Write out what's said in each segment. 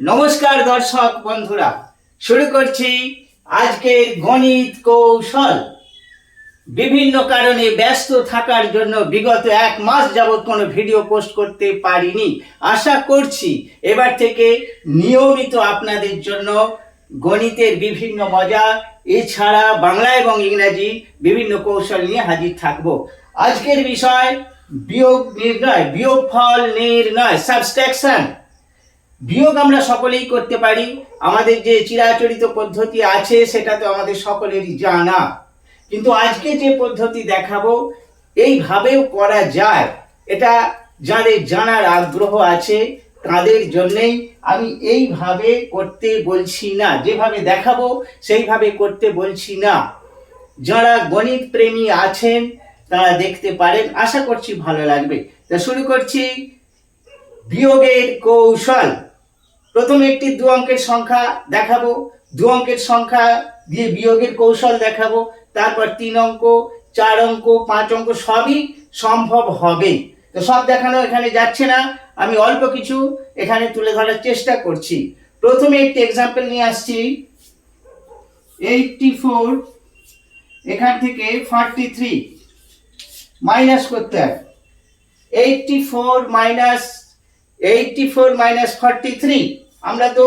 নমস্কার দর্শক বন্ধুরা, শুরু করছি আজকে গণিত কৌশল। বিভিন্ন কারণে ব্যস্ত থাকার জন্য বিগত এক মাস যাবৎ কোনো ভিডিও পোস্ট করতে পারিনি। আশা করছি এবার থেকে নিয়মিত আপনাদের জন্য গণিতের বিভিন্ন মজা, এছাড়া বাংলা এবং ইংরাজি বিভিন্ন কৌশল নিয়ে হাজির থাকব। আজকের বিষয় বিয়োগ নির্ণয় বিয়োগ ফল নির্ণয় সাবস্ট্রাকশন বিয়োগ আমরা সকলেই করতে পারি। আমাদের যে চিরাচরিত পদ্ধতি আছে, সেটা তো আমাদের সকলেরই জানা। কিন্তু আজকে যে পদ্ধতি দেখাবো, এইভাবেও করা যায়। এটা যাদের জানার আগ্রহ আছে, তাদের জন্যেই আমি এইভাবে করতে বলছি না। যেভাবে দেখাবো, সেইভাবে করতে বলছি না। যারা গণিত প্রেমী আছেন, তারা দেখতে পারেন। আশা করছি ভালো লাগবে। তা শুরু করছি। বিয়োগের কৌশল। প্রথমে একটি দু অঙ্কের সংখ্যা দেখাবো। দু অঙ্কের সংখ্যা দিয়ে বিয়োগের কৌশল দেখাবো। তারপর তিন অঙ্ক, চার অঙ্ক, পাঁচ অঙ্ক, সবই সম্ভব হবে। তো সব দেখানো এখানে যাচ্ছে না। আমি অল্প কিছু এখানে তুলে ধরার চেষ্টা করছি। প্রথমে একটি এক্সাম্পল নিয়ে আসছি। এইটটি ফোর এখান থেকে ফর্টি থ্রি মাইনাস করতে হবে eighty four minus eighty four minus forty three আমরা তো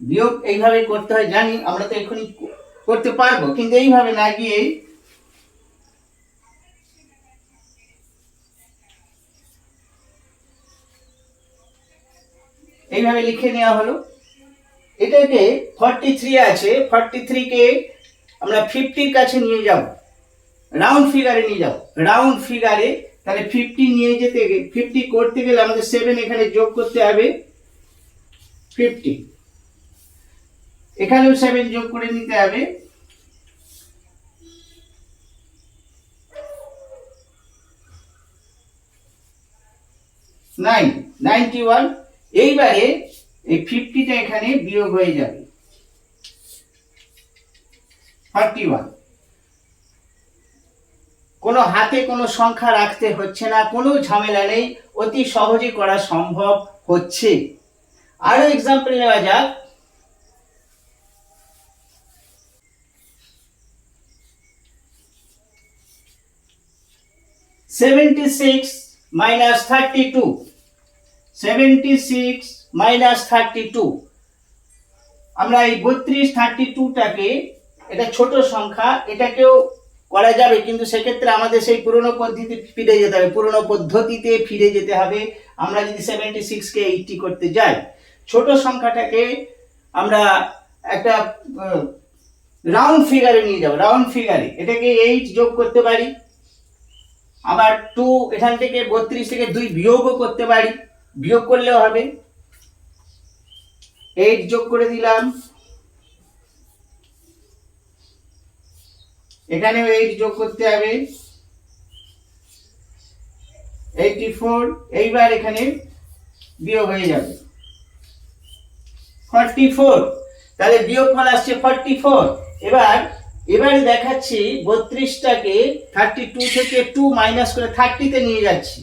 বিয়োগ এইভাবে করতে হয়, জানি, আমরা তো এখনই করতে পারব, কিন্তু এইভাবে না গিয়ে এইভাবে লিখে নেওয়া হলো। এটাকে ফর্টি থ্রি আছে ফর্টি থ্রিকে আমরা ফিফটির কাছে নিয়ে যাব রাউন্ড ফিগারে নিয়ে যাও রাউন্ড ফিগারে তাহলে ফিফটি নিয়ে যেতে ফিফটি করতে গেলে আমাদের সেভেন এখানে যোগ করতে হবে। ফিফটি। এখানেও সেভেন যোগ করে নিতে হবে। নাইন নাইনটি ওয়ান এইবারে এই ফিফটিটা এখানে বিয়োগ হয়ে যাবে। ফর্টি ওয়ান কোনো হাতে কোনো সংখ্যা রাখতে হচ্ছে না, কোনো ঝামেলা নেই, অতি সহজে করা সম্ভব হচ্ছে। আরও এক্সাম্পল নেওয়া যাক seventy six minus thirty two seventy six minus thirty two আমরা এই বত্রিশ থার্টি টুটাকে এটা ছোট সংখ্যা, এটাকেও করা যাবে, কিন্তু সেক্ষেত্রে আমাদের সেই পুরনো পদ্ধতি ফিরে যেতে হবে, পুরনো পদ্ধতিতে ফিরে যেতে হবে। আমরা যদি সেভেন্টি সিক্সকে এইটটি করতে যাই ছোট সংখ্যাটাকে আমরা একটা রাউন্ড ফিগারে নিয়ে যাব রাউন্ড ফিগারে এটাকে এইট যোগ করতে পারি। আবার টু এখান থেকে বত্রিশ থেকে দুই বিয়োগও করতে পারি। বিয়োগ করলেও হবে। এইট যোগ করে দিলাম। এখানেও এইট যোগ করতে হবে। এইটি ফোর এইবার এখানে বিয়োগ হয়ে যাবে। ফর্টি ফোর তাহলে বিয়োগ ফল আসছে ফর্টি ফোর এবার, এবারে দেখাচ্ছি বত্রিশটাকে থার্টি টু থেকে টু মাইনাস করে থার্টিতে নিয়ে যাচ্ছি।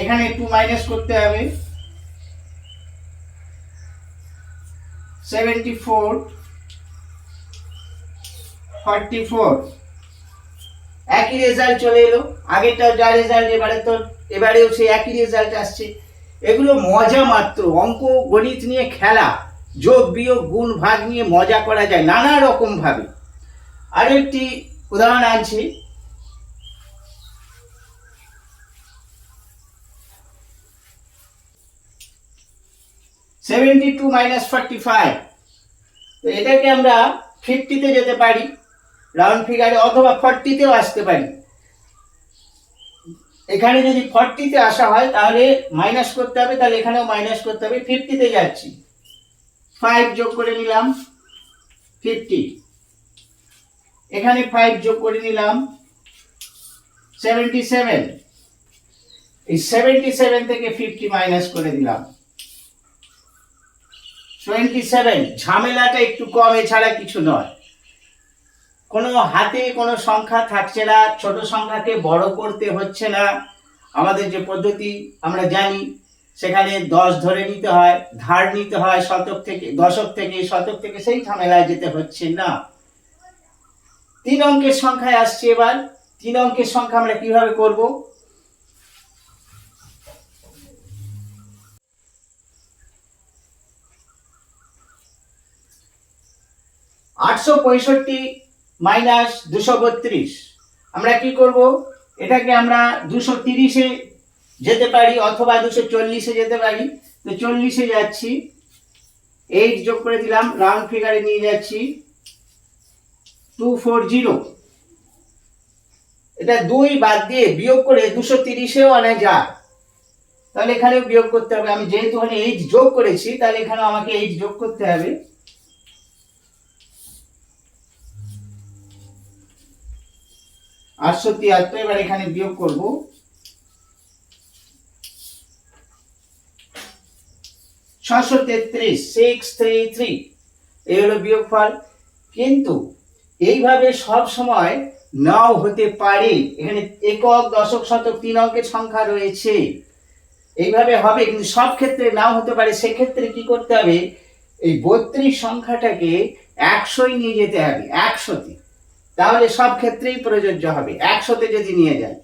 এখানে টু মাইনাস করতে হবে। সেভেন্টি ফোর ফর্টি ফোর একই রেজাল্ট চলে এলো। আগেরটাও যা রেজাল্ট এবারে তো, এবারেও সেই একই রেজাল্ট আসছে। এগুলো মজা মাত্র। অঙ্ক, গণিত নিয়ে খেলা, যোগ, বিয়োগ, গুণ, ভাগ নিয়ে মজা করা যায় নানা রকম ভাবে। আরও একটি উদাহরণ আনছি। Seventy two minus forty five তো এটাকে আমরা ফিফটিতে যেতে পারি। রাউন্ড ফিগারে অথবা ফর্টিতেও আসতে পারি। এখানে যদি ফর্টিতে আসা হয়, তাহলে মাইনাস করতে হবে, তাহলে এখানেও মাইনাস করতে হবে ফিফটিতে যাচ্ছি। ফাইভ যোগ করে নিলাম ফিফটি এখানে ফাইভ যোগ করে নিলাম সেভেন্টি সেভেন এই সেভেন্টি সেভেন থেকে ফিফটি মাইনাস করে দিলাম। টোয়েন্টি সেভেন ঝামেলাটা একটু কম, এছাড়া কিছু নয়। কোনো হাতে কোনো সংখ্যা থাকছে না, ছোট সংখ্যাকে বড় করতে হচ্ছে না। আমাদের যে পদ্ধতি, আমরা জানি, সেখানে দশ ধরে নিতে হয়, ধার নিতে হয় শতক থেকে, দশক থেকে, শতক থেকে সেই ঝামেলায় যেতে হচ্ছে না। তিন অঙ্কের সংখ্যায় আসছে এবার। তিন অঙ্কের সংখ্যা আমরা কীভাবে করব? আটশো পঁয়ষট্টি মাইনাস দুশো বত্রিশ। আমরা কি করব? এটাকে আমরা দুশো তিরিশে যেতে পারি অথবা দুশো চল্লিশে যেতে পারি। তো চল্লিশে যাচ্ছি। এইট যোগ করে দিলাম রাউন্ড ফিগারে নিয়ে যাচ্ছি। টু ফোর জিরো এটা দুই বাদ দিয়ে বিয়োগ করে দুশো তিরিশেও আনা যায়। তাহলে এখানে বিয়োগ করতে হবে। আমি যেহেতু এখানে এইট যোগ করেছি, তাহলে এখানে আমাকে এইট যোগ করতে হবে। আটশো তিয়াত্তর এবার এখানে বিয়োগ করব। ছশো তেত্রিশ সিক্স থ্রি থ্রি এই কিন্তু এইভাবে সব সময় নাও হতে পারে। এখানে একক, দশক, শতক তিন অঙ্কের সংখ্যা রয়েছে। এইভাবে হবে, কিন্তু সব ক্ষেত্রে নাও হতে পারে। সেক্ষেত্রে কি করতে হবে? এই বত্রিশ সংখ্যাটাকে একশোই নিয়ে যেতে হবে, একশোতে। তাহলে সব ক্ষেত্রেই প্রযোজ্য হবে। একশোতে যদি নিয়ে যায়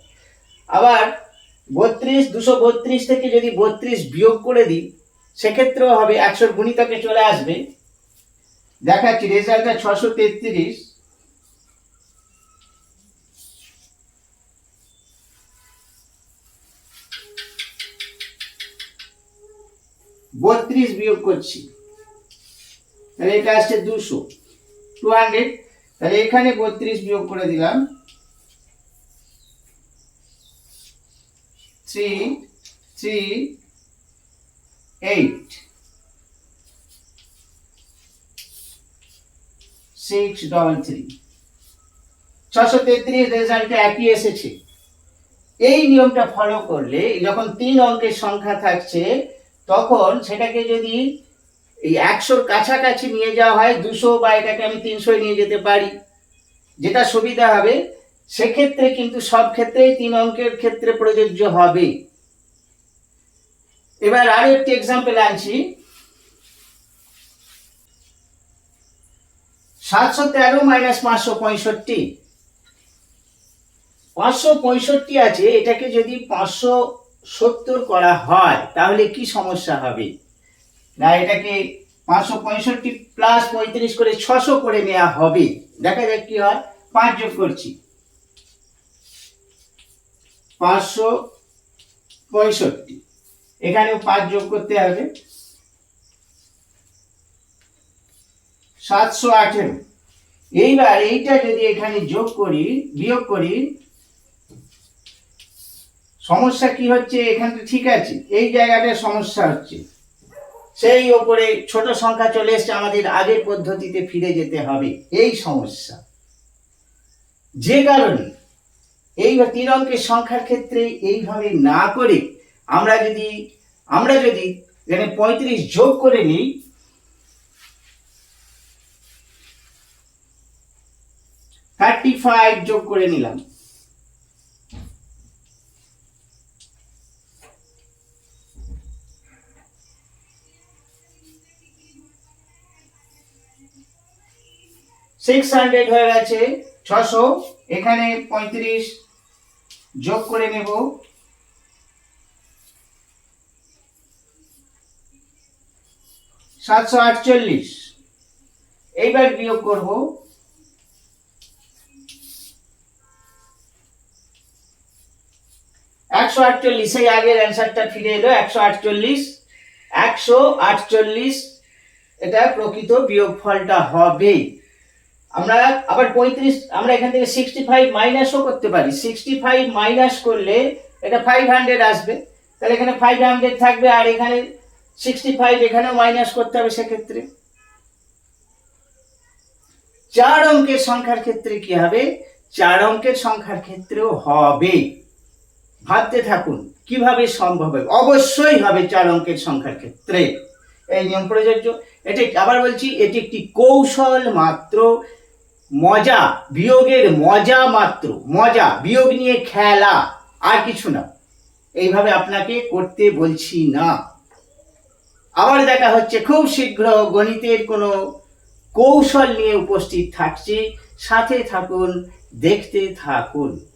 আবার বত্রিশ, দুশো বত্রিশ থেকে যদি বত্রিশ বিয়োগ করে দিই, সেক্ষেত্রেও হবে একশোর গুণিতকে চলে আসবে। দেখাচ্ছি, রেজাল্টটা ছশো তেত্রিশ। বত্রিশ বিয়োগ করছি। তাহলে এটা আসছে দুশো। টু হান্ড্রেড তাহলে এখানে বত্রিশ বিয়োগ করে দিলাম। Three three eight six double three ছশো তেত্রিশ রেজাল্টে একই এসেছে। এই নিয়মটা ফলো করলে যখন তিন অঙ্কের সংখ্যা থাকছে, তখন সেটাকে যদি এই একশোর কাছাকাছি নিয়ে যাওয়া হয়, দুশো বা এটাকে আমি তিনশো নিয়ে যেতে পারি। যেটা সুবিধা হবে, সেক্ষেত্রে কিন্তু সব ক্ষেত্রেই তিন অঙ্কের ক্ষেত্রে প্রযোজ্য হবে। এবার আরও একটি এক্সাম্পল আনছি। সাতশো তেরো মাইনাস পাঁচশো পঁয়ষট্টি। পাঁচশো পঁয়ষট্টি আছে, এটাকে যদি পাঁচশো সত্তর করা হয়, তাহলে কি সমস্যা হবে? না এটাকে পাঁচশো পঁয়ষট্টি প্লাস পঁয়ত্রিশ করে ছশো করে নেওয়া হবে। দেখা যাক কি হয়। পাঁচ যোগ করছি। পাঁচশো পঁয়ষট্টি। এখানেও পাঁচ যোগ করতে হবে। সাতশো আঠেরো। এইবার এইটা যদি এখানে যোগ করি, বিয়োগ করি, সমস্যা কি হচ্ছে? এখানটা ঠিক আছে। এই জায়গাটা সমস্যা হচ্ছে। সেই ওপরে ছোট সংখ্যা চলে এসছে, আমাদের আগের পদ্ধতিতে ফিরে যেতে হবে। এই সমস্যা। যে কারণে এই তিন অঙ্কের সংখ্যার ক্ষেত্রে এইভাবে না করে আমরা যদি আমরা যদি এখানে পঁয়ত্রিশ যোগ করে নিই থার্টি ফাইভ যোগ করে নিলাম। সিক্স হান্ড্রেড হয়ে গেছে, ছশো। এখানে পঁয়ত্রিশ যোগ করে নেব। সাতশো আটচল্লিশ। এইবার বিয়োগ করব। একশো আটচল্লিশ, এই আগের অ্যান্সারটা ফিরে এলো, একশো আটচল্লিশ একশো আটচল্লিশ। এটা প্রকৃত বিয়োগ ফলটা হবে। আমরা আবার পঁয়ত্রিশ, আমরা এখান থেকে সিক্সটি ফাইভ মাইনাসও করতে পারি। সিক্সটি ফাইভ মাইনাস করলে এটা ফাইভ হান্ড্রেড আসবে। তাহলে এখানে ফাইভ হান্ড্রেড থাকবে আর এখানে সিক্সটি ফাইভ এখানেও মাইনাস করতে হবে সেক্ষেত্রে। চার অঙ্কের সংখ্যার ক্ষেত্রে কি হবে? চার অঙ্কের সংখ্যার ক্ষেত্রেও হবে। ভাবতে থাকুন, কীভাবে সম্ভব হবে? অবশ্যই হবে চার অঙ্কের সংখ্যার ক্ষেত্রে। এই নিয়ম প্রযোজ্য। এটি আবার বলছি, এটি একটি কৌশল মাত্র। মজা, বিয়োগের মজা মাত্র, মজা, বিয়োগ নিয়ে খেলা, আর কিছু না। এইভাবে আপনাকে করতে বলছি না। আবার দেখা হচ্ছে, খুব শীঘ্র গণিতের কোনো কৌশল নিয়ে উপস্থিত থাকছি। সাথে থাকুন, দেখতে থাকুন।